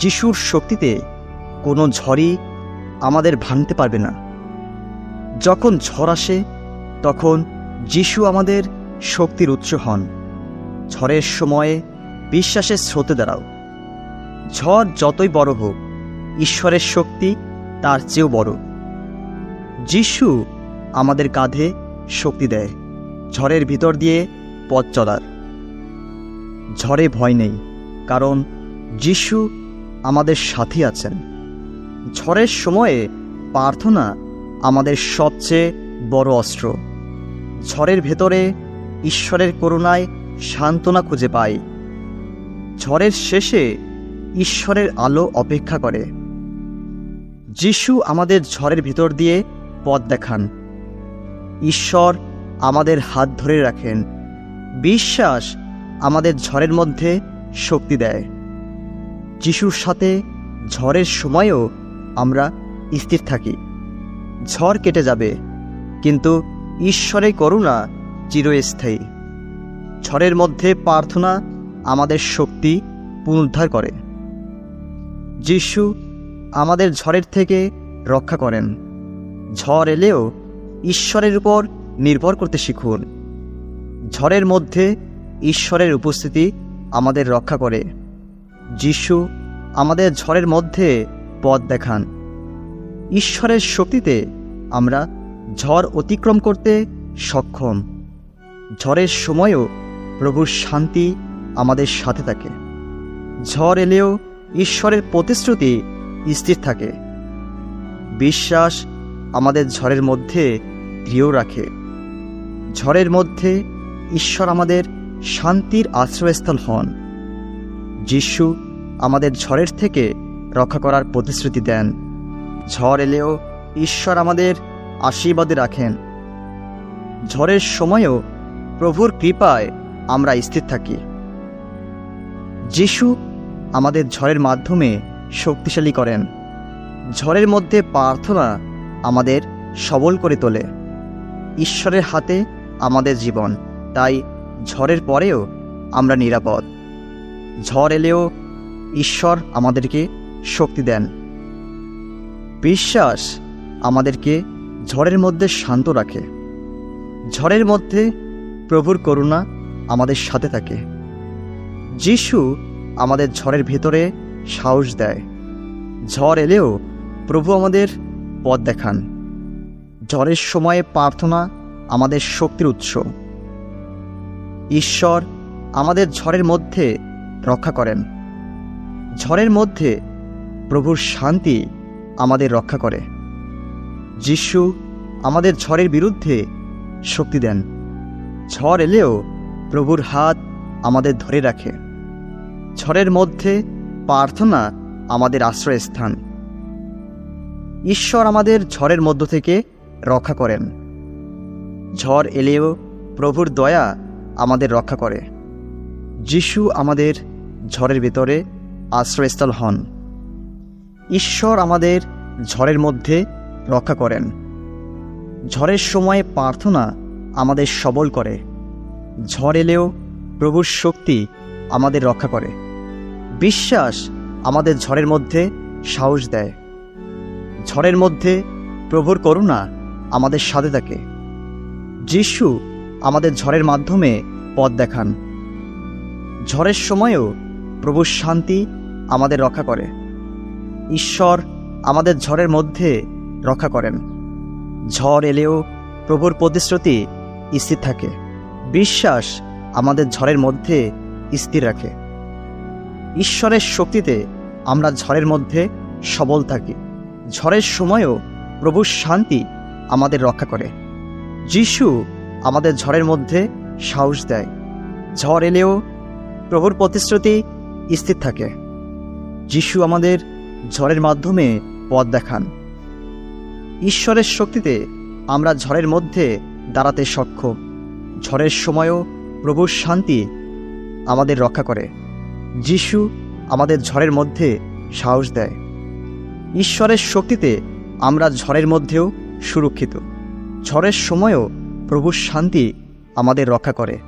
যিশুর শক্তিতে কোনো ঝড়ই আমাদের ভাঙতে পারবে না। যখন ঝড় আসে, তখন যিশু আমাদের শক্তির উৎস হন। ঝড়ের সময়ে বিশ্বাসের স্রোতে দাঁড়াও। ঝড় যতই বড় হোক, ঈশ্বরের শক্তি তার চেয়েও বড়। যিশু আমাদের কাঁধে শক্তি দেয়, ঝড়ের ভিতর দিয়ে পথ চলার। ঝড়ে ভয় নেই, কারণ যিশু আমাদের সাথী আছেন। ঝড়ের সময়ে প্রার্থনা আমাদের সবচেয়ে বড় অস্ত্র। ঝড়ের ভেতরে ঈশ্বরের করুণায় সান্ত্বনা খুঁজে পাই। ঝড়ের শেষে ঈশ্বরের আলো অপেক্ষা করে। যিশু আমাদের ঝড়ের ভিতর দিয়ে পথ দেখান। ঈশ্বর আমাদের হাত ধরে রাখেন। বিশ্বাস আমাদের ঝড়ের মধ্যে শক্তি দেয়। যিশুর সাথে ঝড়ের সময়ও আমরা স্থির থাকি। ঝড় কেটে যাবে, কিন্তু ঈশ্বরের করুণা চিরস্থায়ী। ঝড়ের মধ্যে প্রার্থনা আমাদের শক্তি পুনরুদ্ধার করে। যিশু আমাদের ঝড়ের থেকে রক্ষা করেন। ঝড় এলেও ঈশ্বরের উপর নির্ভর করতে শিখুন। ঝড়ের মধ্যে ঈশ্বরের উপস্থিতি আমাদের রক্ষা করে। যিশু আমাদের ঝড়ের মধ্যে পথ দেখান। ঈশ্বরের শক্তিতে আমরা ঝড় অতিক্রম করতে সক্ষম। ঝড়ের সময়ও প্রভুর শান্তি আমাদের সাথে থাকে। ঝড় এলেও ঈশ্বরের প্রতিশ্রুতি স্থির থাকে। বিশ্বাস আমাদের ঝড়ের মধ্যে দৃঢ় রাখে। ঝড়ের মধ্যে ঈশ্বর আমাদের শান্তির আশ্রয়স্থল হন। যিশু আমাদের ঝড়ের থেকে রক্ষা করার প্রতিশ্রুতি দেন। ঝড় এলেও ঈশ্বর আমাদের আশীর্বাদে রাখেন। ঝড়ের সময়ও প্রভুর কৃপায় আমরা স্থির থাকি। যিশু আমাদের ঝড়ের মাধ্যমে শক্তিশালী করেন। ঝড়ের মধ্যে প্রার্থনা আমাদের সবল করে তোলে। ঈশ্বরের হাতে আমাদের জীবন, তাই ঝড়ের পরেও আমরা নিরাপদ। ঝড় এলেও ঈশ্বর আমাদেরকে শক্তি দেন। বিশ্বাস আমাদেরকে ঝড়ের মধ্যে শান্ত রাখে। ঝড়ের মধ্যে প্রভুর করুণা আমাদের সাথে থাকে। যিশু আমাদের ঝড়ের ভেতরে সাহস দেয়। ঝড় এলেও প্রভু আমাদের পথ দেখান। ঝড়ের সময়ে প্রার্থনা আমাদের শক্তির উৎস। ঈশ্বর আমাদের ঝড়ের মধ্যে রক্ষা করেন। ঝড়ের মধ্যে প্রভুর শান্তি আমাদের রক্ষা করে। যিশু আমাদের ঝড়ের বিরুদ্ধে শক্তি দেন। ঝড় এলেও প্রভুর হাত আমাদের ধরে রাখে। ঝড়ের মধ্যে প্রার্থনা আমাদের আশ্রয়স্থান। ঈশ্বর আমাদের ঝড়ের মধ্য থেকে রক্ষা করেন। ঝড় এলেও প্রভুর দয়া আমাদের রক্ষা করে। যিশু আমাদের ঝড়ের ভেতরে আশ্রয়স্থল হন। ঈশ্বর আমাদের ঝড়ের মধ্যে রক্ষা করেন। ঝড়ের সময়ে প্রার্থনা আমাদের সবল করে। ঝড় এলেও প্রভুর শক্তি আমাদের রক্ষা করে। বিশ্বাস আমাদের ঝড়ের মধ্যে সাহস দেয়। ঝড়ের মধ্যে প্রভুর করুণা আমাদের সাথে থাকে। যিশু আমাদের ঝড়ের মাধ্যমে পথ দেখান। ঝড়ের সময়ও প্রভুর শান্তি আমাদের রক্ষা করে। ঈশ্বর আমাদের ঝড়ের মধ্যে রক্ষা করেন। ঝড় এলেও প্রভুর প্রতিশ্রুতি স্থির থাকে। বিশ্বাস আমাদের ঝড়ের মধ্যে স্থির রাখে। ঈশ্বরের শক্তিতে আমরা ঝড়ের মধ্যে সবল থাকি। ঝড়ের সময়ও প্রভুর শান্তি আমাদের রক্ষা করে। যিশু আমাদের ঝড়ের মধ্যে সাহস দেয়। ঝড় এলেও প্রভুর প্রতিশ্রুতি স্থির থাকে। যিশু আমাদের ঝড়ের মাধ্যমে পথ দেখান। ঈশ্বরের শক্তিতে আমরা ঝড়ের মধ্যে দাঁড়াতে সক্ষম। ঝড়ের সময়ও প্রভুর শান্তি আমাদের রক্ষা করে। যিশু আমাদের ঝড়ের মধ্যে সাহস দেয়। ঈশ্বরের শক্তিতে আমরা ঝড়ের মধ্যেও সুরক্ষিত। ঝড়ের সময়ও প্রভুর শান্তি আমাদের রক্ষা করে।